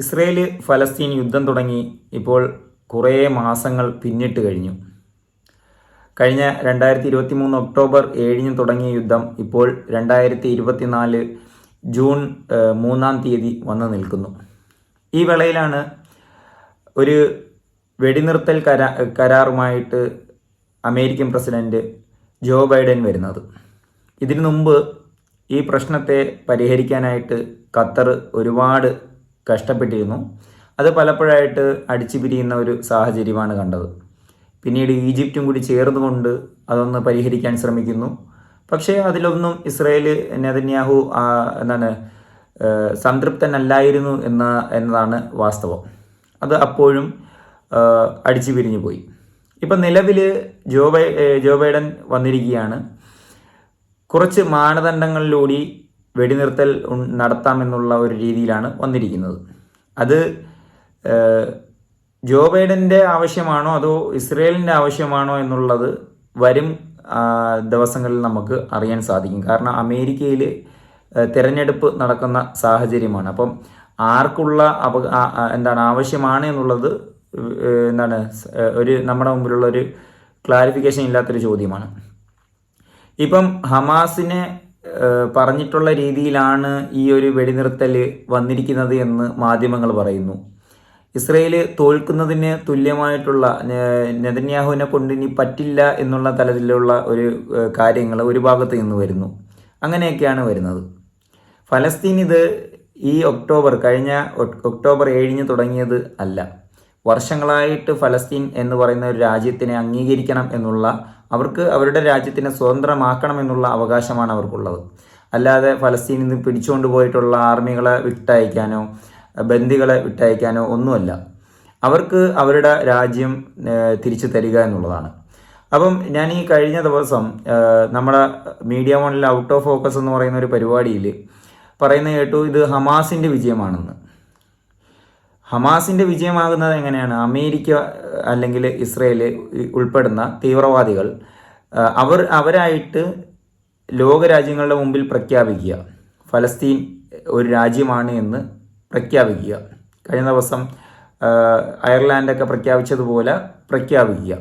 Israel ഫലസ്തീൻ യുദ്ധം തുടങ്ങി ഇപ്പോൾ കുറേ മാസങ്ങൾ പിന്നിട്ട് കഴിഞ്ഞു. കഴിഞ്ഞ രണ്ടായിരത്തി ഇരുപത്തി മൂന്ന് ഒക്ടോബർ ഏഴിന് തുടങ്ങിയ യുദ്ധം ഇപ്പോൾ രണ്ടായിരത്തി ഇരുപത്തിനാല് ജൂൺ മൂന്നാം തീയതി വന്നു നിൽക്കുന്നു. ഈ വേളയിലാണ് ഒരു വെടിനിർത്തൽ കരാ കരാറുമായിട്ട് അമേരിക്കൻ പ്രസിഡന്റ് ജോ ബൈഡൻ വരുന്നത്. ഇതിനു മുമ്പ് ഈ പ്രശ്നത്തെ പരിഹരിക്കാനായിട്ട് ഖത്തർ ഒരുപാട് കഷ്ടപ്പെട്ടിരുന്നു. അത് പലപ്പോഴായിട്ട് അടിച്ചു പിരിയുന്ന ഒരു സാഹചര്യമാണ് കണ്ടത്. പിന്നീട് ഈജിപ്തും കൂടി ചേർന്നുകൊണ്ട് അതൊന്ന് പരിഹരിക്കാൻ ശ്രമിക്കുന്നു. പക്ഷേ അതിലൊന്നും ഇസ്രയേൽ നെതന്യാഹു എന്താണ് സംതൃപ്തനല്ലായിരുന്നു എന്ന എന്നതാണ് വാസ്തവം. അത് അപ്പോഴും അടിച്ചു പിരിഞ്ഞു പോയി. ഇപ്പം നിലവിൽ ജോ ബൈ ജോ ബൈഡൻ വന്നിരിക്കുകയാണ്. കുറച്ച് മാനദണ്ഡങ്ങളിലൂടി വെടിനിർത്തൽ നടത്താമെന്നുള്ള ഒരു രീതിയിലാണ് വന്നിരിക്കുന്നത്. അത് ജോ ബൈഡന്റെ ആവശ്യമാണോ അതോ ഇസ്രയേലിന്റെ ആവശ്യമാണോ എന്നുള്ളത് വരും ദിവസങ്ങളിൽ നമുക്ക് അറിയാൻ സാധിക്കും. കാരണം അമേരിക്കയിൽ തിരഞ്ഞെടുപ്പ് നടക്കുന്ന സാഹചര്യമാണ്. അപ്പം ആർക്കുള്ള അപ എന്താണ് ആവശ്യമാണ് എന്നുള്ളത് എന്താണ് ഒരു നമ്മുടെ മുമ്പിലുള്ള ഒരു ക്ലാരിഫിക്കേഷൻ ഇല്ലാത്തൊരു ചോദ്യമാണ്. ഇപ്പം ഹമാസിനെ പറഞ്ഞിട്ടുള്ള രീതിയിലാണ് ഈ ഒരു വെടിനിർത്തൽ വന്നിരിക്കുന്നത് എന്ന് മാധ്യമങ്ങൾ പറയുന്നു. ഇസ്രയേൽ തോൽക്കുന്നതിന് തുല്യമായിട്ടുള്ള നെതന്യാഹുവിനെ കൊണ്ട് ഇനി പറ്റില്ല എന്നുള്ള തലത്തിലുള്ള ഒരു കാര്യങ്ങൾ ഒരു ഭാഗത്ത് നിന്ന് വരുന്നു. അങ്ങനെയൊക്കെയാണ് വരുന്നത്. ഫലസ്തീൻ ഇത് ഈ ഒക്ടോബർ കഴിഞ്ഞ ഒക്ടോബർ ഏഴിന് തുടങ്ങിയത് അല്ല. വർഷങ്ങളായിട്ട് ഫലസ്തീൻ എന്ന് പറയുന്ന ഒരു രാജ്യത്തിനെ അംഗീകരിക്കണം എന്നുള്ള അവർക്ക് അവരുടെ രാജ്യത്തിനെ സ്വതന്ത്രമാക്കണമെന്നുള്ള അവകാശമാണ് അവർക്കുള്ളത്. അല്ലാതെ ഫലസ്തീനിൽ നിന്ന് പിടിച്ചുകൊണ്ട് പോയിട്ടുള്ള ആർമികളെ വിട്ടയക്കാനോ ബന്ദികളെ വിട്ടയക്കാനോ ഒന്നുമല്ല. അവർക്ക് അവരുടെ രാജ്യം തിരിച്ചു തരിക എന്നുള്ളതാണ്. അപ്പം ഞാൻ ഈ കഴിഞ്ഞ ദിവസം നമ്മുടെ മീഡിയ മോണിൽ ഔട്ട് ഓഫ് ഫോക്കസ് എന്ന് പറയുന്ന ഒരു പരിപാടിയിൽ പറയുന്ന കേട്ടു ഇത് ഹമാസിന്റെ വിജയമാണെന്ന്. ഹമാസിന്റെ വിജയമാകുന്നത് എങ്ങനെയാണ്? അമേരിക്ക അല്ലെങ്കിൽ ഇസ്രയേൽ ഉൾപ്പെടുന്ന തീവ്രവാദികൾ അവർ അവരായിട്ട് ലോകരാജ്യങ്ങളുടെ മുമ്പിൽ പ്രഖ്യാപിക്കുക. ഫലസ്തീൻ ഒരു രാജ്യമാണ് എന്ന് പ്രഖ്യാപിക്കുക. കഴിഞ്ഞ ദിവസം അയർലാൻഡൊക്കെ പ്രഖ്യാപിച്ചതുപോലെ പ്രഖ്യാപിക്കുക.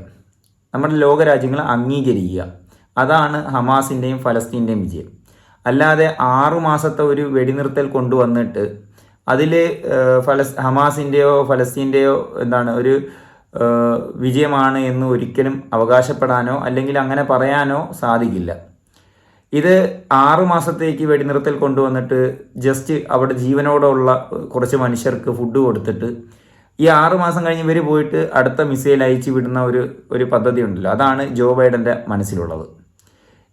നമ്മുടെ ലോകരാജ്യങ്ങൾ അംഗീകരിക്കുക. അതാണ് ഹമാസിന്റെയും ഫലസ്തീന്റെയും വിജയം. അല്ലാതെ ആറു മാസത്തെ ഒരു വെടിനിർത്തൽ കൊണ്ടുവന്നിട്ട് അതിൽ ഫലസ് ഹമാസിന്റെയോ ഫലസ്തീന്റെയോ എന്താണ് ഒരു വിജയമാണ് എന്ന് ഒരിക്കലും അവകാശപ്പെടാനോ അല്ലെങ്കിൽ അങ്ങനെ പറയാനോ സാധിക്കില്ല. ഇത് ആറു മാസത്തേക്ക് വെടിനിർത്തൽ കൊണ്ടുവന്നിട്ട് ജസ്റ്റ് അവിടെ ജീവനോടുള്ള കുറച്ച് മനുഷ്യർക്ക് ഫുഡ് കൊടുത്തിട്ട് ഈ ആറു മാസം കഴിഞ്ഞ് ഇവർ പോയിട്ട് അടുത്ത മിസൈൽ അയച്ചു വിടുന്ന ഒരു ഒരു പദ്ധതി ഉണ്ടല്ലോ അതാണ് ജോ ബൈഡന്റെ മനസ്സിലുള്ളത്.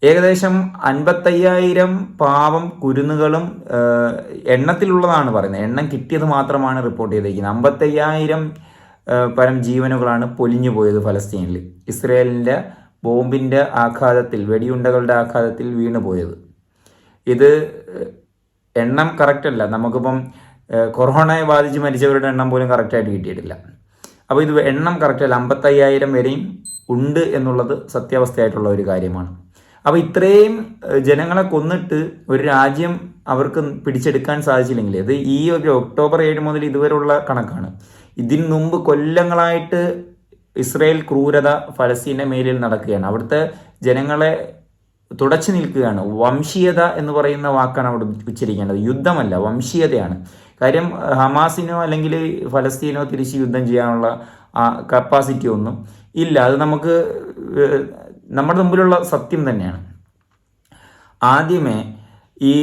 ഏകദേശം അൻപത്തയ്യായിരം പാവം കുരുന്നുകളും എണ്ണത്തിലുള്ളതാണ് പറയുന്നത്. എണ്ണം കിട്ടിയത് മാത്രമാണ് റിപ്പോർട്ട് ചെയ്തിരിക്കുന്നത് അമ്പത്തയ്യായിരം പരം ജീവനുകളാണ് പൊലിഞ്ഞു പോയത് ഫലസ്തീനിൽ. ഇസ്രയേലിന്റെ ബോംബിന്റെ ആഘാതത്തിൽ വെടിയുണ്ടകളുടെ ആഘാതത്തിൽ വീണു പോയത്. ഇത് എണ്ണം കറക്റ്റല്ല നമുക്കിപ്പം കൊറോണയെ ബാധിച്ച് മരിച്ചവരുടെ എണ്ണം പോലും കറക്റ്റായിട്ട് കിട്ടിയിട്ടില്ല. അപ്പോൾ ഇത് എണ്ണം കറക്റ്റല്ല അമ്പത്തയ്യായിരം വരെയും ഉണ്ട് എന്നുള്ളത് സത്യാവസ്ഥയായിട്ടുള്ള ഒരു കാര്യമാണ്. അപ്പോൾ ഇത്രയും ജനങ്ങളെ കൊന്നിട്ട് ഒരു രാജ്യം അവർക്ക് പിടിച്ചെടുക്കാൻ സാധിച്ചില്ലെങ്കിൽ അത് ഈ ഒരു ഒക്ടോബർ ഏഴ് മുതൽ ഇതുവരെയുള്ള കണക്കാണ്. ഇതിനു മുമ്പ് കൊല്ലങ്ങളായിട്ട് ഇസ്രയേൽ ക്രൂരത ഫലസ്തീന്റെ മേലിൽ നടക്കുകയാണ്. അവിടുത്തെ ജനങ്ങളെ തുടച്ചു നിൽക്കുകയാണ്. വംശീയത എന്ന് പറയുന്ന വാക്കാണ് അവിടെ ഉച്ചരിക്കേണ്ടത്. യുദ്ധമല്ല വംശീയതയാണ്. കാര്യം ഹമാസിനോ അല്ലെങ്കിൽ ഫലസ്തീനോ തിരിച്ച് യുദ്ധം ചെയ്യാനുള്ള കപ്പാസിറ്റി ഒന്നും ഇല്ല. അത് നമുക്ക് നമ്മുടെ മുമ്പിലുള്ള സത്യം തന്നെയാണ്. ആദ്യമേ ഈ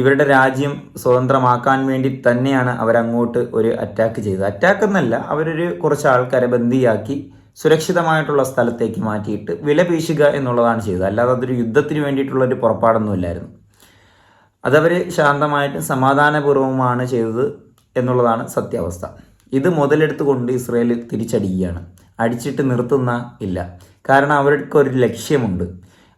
ഇവരുടെ രാജ്യം സ്വതന്ത്രമാക്കാൻ വേണ്ടി തന്നെയാണ് അവരങ്ങോട്ട് ഒരു അറ്റാക്ക് ചെയ്തത്. അറ്റാക്ക് എന്നല്ല അവരൊരു കുറച്ച് ആൾക്കാരെ ബന്ദിയാക്കി സുരക്ഷിതമായിട്ടുള്ള സ്ഥലത്തേക്ക് മാറ്റിയിട്ട് വില വീശുക എന്നുള്ളതാണ് ചെയ്തത്. അല്ലാതെ അതൊരു യുദ്ധത്തിന് വേണ്ടിയിട്ടുള്ള ഒരു പുറപ്പാടൊന്നുമില്ലായിരുന്നു. അതവർ ശാന്തമായിട്ടും സമാധാനപൂർവമാണ് ചെയ്തത് എന്നുള്ളതാണ് സത്യാവസ്ഥ. ഇത് മുതലെടുത്തുകൊണ്ട് ഇസ്രയേൽ തിരിച്ചടിക്കുകയാണ് അടിച്ചിട്ട് നിർത്തുന്ന ഇല്ല. കാരണം അവർക്ക് ഒരു ലക്ഷ്യമുണ്ട്.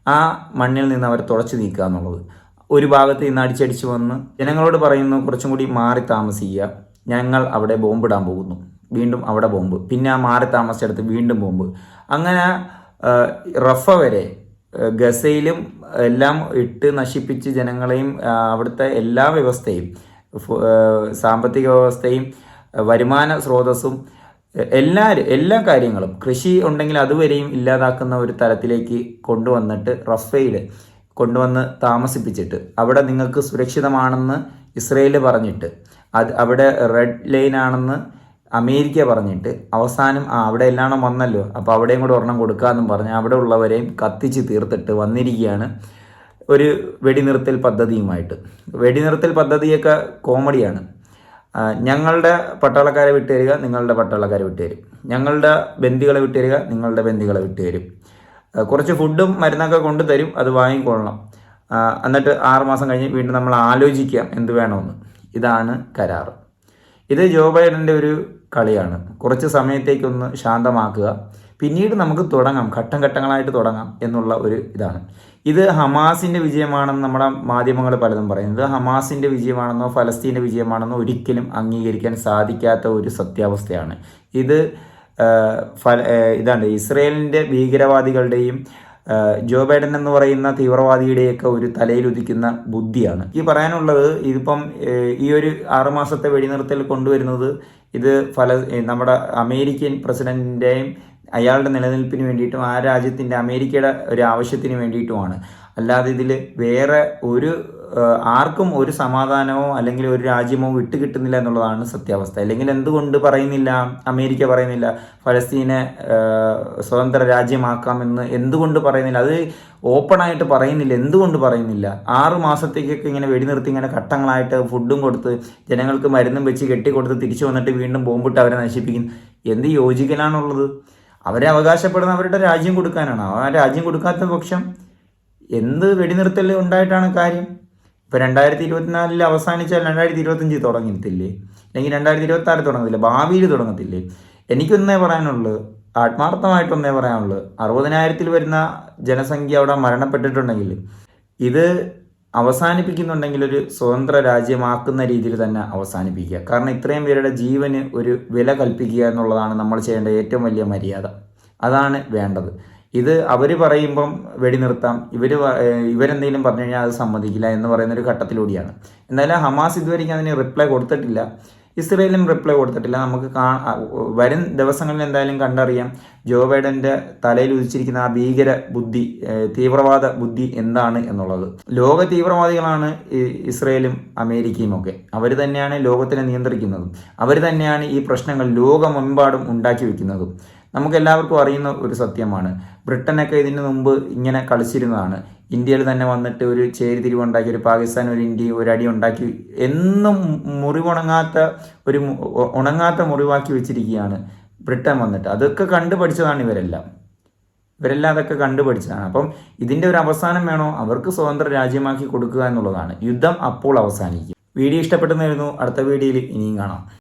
ആ മണ്ണിൽ നിന്ന് അവർ തുടച്ചു നീക്കുക എന്നുള്ളത്. ഒരു ഭാഗത്ത് നിന്ന് അടിച്ചടിച്ച് വന്ന് ജനങ്ങളോട് പറയുന്നു കുറച്ചും കൂടി മാറി താമസിക്കുക. ഞങ്ങൾ അവിടെ ബോംബിടാൻ പോകുന്നു. വീണ്ടും അവിടെ ബോംബ്. പിന്നെ ആ മാറി താമസിച്ചെടുത്ത് വീണ്ടും ബോംബ്. അങ്ങനെ റഫ വരെ ഗസയിലും എല്ലാം ഇട്ട് നശിപ്പിച്ച് ജനങ്ങളെയും അവിടുത്തെ എല്ലാ വ്യവസ്ഥയും സാമ്പത്തിക വ്യവസ്ഥയും വരുമാന സ്രോതസ്സും എല്ലാ എല്ലാ കാര്യങ്ങളും കൃഷി ഉണ്ടെങ്കിൽ അതുവരെയും ഇല്ലാതാക്കുന്ന ഒരു തലത്തിലേക്ക് കൊണ്ടുവന്നിട്ട് റഫേൽ കൊണ്ടുവന്ന് താമസിപ്പിച്ചിട്ട് അവിടെ നിങ്ങൾക്ക് സുരക്ഷിതമാണെന്ന് ഇസ്രയേൽ പറഞ്ഞിട്ട് അത് അവിടെ റെഡ് ലൈൻ ആണെന്ന് അമേരിക്ക പറഞ്ഞിട്ട് അവസാനം ആ അവിടെ എല്ലാം വന്നല്ലോ. അപ്പോൾ അവിടെയും കൂടെ ഒരെണ്ണം കൊടുക്കാമെന്നും പറഞ്ഞ് അവിടെ ഉള്ളവരെയും കത്തിച്ച് തീർത്തിട്ട് വന്നിരിക്കുകയാണ് ഒരു വെടിനിർത്തൽ പദ്ധതിയുമായിട്ട്. വെടിനിർത്തൽ പദ്ധതിയൊക്കെ കോമഡിയാണ്. ഞങ്ങളുടെ പട്ടാളക്കാരെ വിട്ടുതരിക നിങ്ങളുടെ പട്ടാളക്കാരെ വിട്ടുതരും. ഞങ്ങളുടെ ബന്ദികളെ വിട്ടുതരിക നിങ്ങളുടെ ബന്ദികളെ വിട്ടുതരും. കുറച്ച് ഫുഡും മരുന്നൊക്കെ കൊണ്ടുതരും അത് വാങ്ങിക്കൊള്ളണം. എന്നിട്ട് ആറ് മാസം കഴിഞ്ഞ് വീണ്ടും നമ്മൾ ആലോചിക്കാം എന്ത് വേണമെന്ന്. ഇതാണ് കരാർ ഇത് ജോ ബൈഡന്റെ ഒരു കളിയാണ്. കുറച്ച് സമയത്തേക്കൊന്ന് ശാന്തമാക്കുക. പിന്നീട് നമുക്ക് തുടങ്ങാം ഘട്ടം ഘട്ടങ്ങളായിട്ട് തുടങ്ങാം എന്നുള്ള ഒരു ഇതാണ്. ഇത് ഹമാസിന്റെ വിജയമാണെന്ന് നമ്മുടെ മാധ്യമങ്ങൾ പലതും പറയുന്നത് ഹമാസിന്റെ വിജയമാണെന്നോ ഫലസ്തീന്റെ വിജയമാണെന്നോ ഒരിക്കലും അംഗീകരിക്കാൻ സാധിക്കാത്ത ഒരു സത്യാവസ്ഥയാണ്. ഇത് ഫല ഇതാണ്. ഇസ്രയേലിന്റെ ഭീകരവാദികളുടെയും ജോ ബൈഡൻ എന്ന് പറയുന്ന തീവ്രവാദിയുടെയൊക്കെ ഒരു തലയിൽ ഉദിക്കുന്ന ബുദ്ധിയാണ്. ഈ പറയാനുള്ളത് ഇതിപ്പം ഈ ഒരു ആറുമാസത്തെ വെടിനിർത്തൽ കൊണ്ടുവരുന്നത് ഇത് ഫല നമ്മുടെ അമേരിക്കൻ പ്രസിഡന്റിന്റെയും അയാളുടെ നിലനിൽപ്പിന് വേണ്ടിയിട്ടും ആ രാജ്യത്തിന്റെ അമേരിക്കയുടെ ഒരു ആവശ്യത്തിന് വേണ്ടിയിട്ടുമാണ്. അല്ലാതെ ഇതിൽ വേറെ ഒരു ആർക്കും ഒരു സമാധാനമോ അല്ലെങ്കിൽ ഒരു രാജ്യമോ വിട്ടുകിട്ടുന്നില്ല എന്നുള്ളതാണ് സത്യാവസ്ഥ. അല്ലെങ്കിൽ എന്തുകൊണ്ട് പറയുന്നില്ല അമേരിക്ക പറയുന്നില്ല ഫലസ്തീനെ സ്വതന്ത്ര രാജ്യമാക്കാമെന്ന് എന്തുകൊണ്ട് പറയുന്നില്ല? അത് ഓപ്പണായിട്ട് പറയുന്നില്ല എന്തുകൊണ്ട് പറയുന്നില്ല? ആറ് മാസത്തേക്കൊക്കെ ഇങ്ങനെ വെടിനിർത്തി ഇങ്ങനെ ഘട്ടങ്ങളായിട്ട് ഫുഡും കൊടുത്ത് ജനങ്ങൾക്ക് മരുന്നും വെച്ച് കെട്ടിക്കൊടുത്ത് തിരിച്ചു വന്നിട്ട് വീണ്ടും ബോംബിട്ട് അവരെ നശിപ്പിക്കുന്നു. എന്ത് യോജിക്കലാണുള്ളത്? അവരെ അവകാശപ്പെടുന്ന അവരുടെ രാജ്യം കൊടുക്കാനാണ്. ആ രാജ്യം കൊടുക്കാത്ത പക്ഷം എന്ത് വെടിനിർത്തൽ ഉണ്ടായിട്ടാണ് കാര്യം? ഇപ്പോൾ രണ്ടായിരത്തി ഇരുപത്തിനാലിൽ അവസാനിച്ചാൽ രണ്ടായിരത്തി ഇരുപത്തഞ്ചിൽ തുടങ്ങത്തില്ലേ അല്ലെങ്കിൽ രണ്ടായിരത്തി ഇരുപത്തി ആറ് തുടങ്ങത്തില്ല? ഭാവിയിൽ തുടങ്ങത്തില്ലേ? എനിക്കൊന്നേ പറയാനുള്ളൂ ആത്മാർത്ഥമായിട്ടൊന്നേ പറയാനുള്ളൂ അറുപതിനായിരത്തിൽ വരുന്ന ജനസംഖ്യ അവിടെ മരണപ്പെട്ടിട്ടുണ്ടെങ്കിൽ ഇത് അവസാനിപ്പിക്കുന്നുണ്ടെങ്കിൽ ഒരു സ്വതന്ത്ര രാജ്യമാക്കുന്ന രീതിയിൽ തന്നെ അവസാനിപ്പിക്കുക. കാരണം ഇത്രയും പേരുടെ ജീവന് ഒരു വില കൽപ്പിക്കുക എന്നുള്ളതാണ് നമ്മൾ ചെയ്യേണ്ട ഏറ്റവും വലിയ മര്യാദ. അതാണ് വേണ്ടത്. ഇത് അവർ പറയുമ്പം വെടിനിർത്താം. ഇവർ ഇവരെന്തെങ്കിലും പറഞ്ഞു കഴിഞ്ഞാൽ അത് സമ്മതിക്കില്ല എന്ന് പറയുന്ന ഒരു ഘട്ടത്തിലൂടെയാണ്. എന്തായാലും ഹമാസ് ഇതുവരെയ്ക്കും അതിന് റിപ്ലൈ കൊടുത്തിട്ടില്ല. ഇസ്രയേലും റിപ്ലൈ കൊടുത്തിട്ടില്ല. നമുക്ക് കാ വരും ദിവസങ്ങളിൽ എന്തായാലും കണ്ടറിയാം. ജോ ബൈഡന്റെ തലയിൽ ഉദിച്ചിരിക്കുന്ന ആ ഭീകര ബുദ്ധി തീവ്രവാദ ബുദ്ധി എന്താണ് എന്നുള്ളത്. ലോക തീവ്രവാദികളാണ് ഇസ്രയേലും അമേരിക്കയും ഒക്കെ. അവർ തന്നെയാണ് ലോകത്തിനെ നിയന്ത്രിക്കുന്നതും. അവർ തന്നെയാണ് ഈ പ്രശ്നങ്ങൾ ലോകമെമ്പാടും ഉണ്ടാക്കി വെക്കുന്നതും. നമുക്ക് എല്ലാവർക്കും അറിയുന്ന ഒരു സത്യമാണ്. ബ്രിട്ടനൊക്കെ ഇതിന് മുമ്പ് ഇങ്ങനെ കളിച്ചിരുന്നതാണ്. ഇന്ത്യയിൽ തന്നെ വന്നിട്ട് ഒരു ചേരി തിരിവുണ്ടാക്കി ഒരു പാകിസ്ഥാൻ ഒരു ഇന്ത്യ ഒരു അടി ഉണ്ടാക്കി എന്നും മുറിവുണങ്ങാത്ത ഒരു മു- ഉ- ഉണങ്ങാത്ത മുറിവാക്കി വെച്ചിരിക്കുകയാണ് ബ്രിട്ടൻ വന്നിട്ട്. അതൊക്കെ കണ്ടുപഠിച്ചതാണ് ഇവരെല്ലാം. ഇവരെല്ലാം അതൊക്കെ കണ്ടുപഠിച്ചതാണ് അപ്പം ഇതിന്റെ ഒരു അവസാനം വേണോ? അവർക്ക് സ്വതന്ത്ര രാജ്യമാക്കി കൊടുക്കുക എന്നുള്ളതാണ്. യുദ്ധം അപ്പോൾ അവസാനിക്കും. വീഡിയോ ഇഷ്ടപ്പെട്ടെന്നായിരുന്നു അടുത്ത വീഡിയോയിൽ ഇനിയും കാണാം.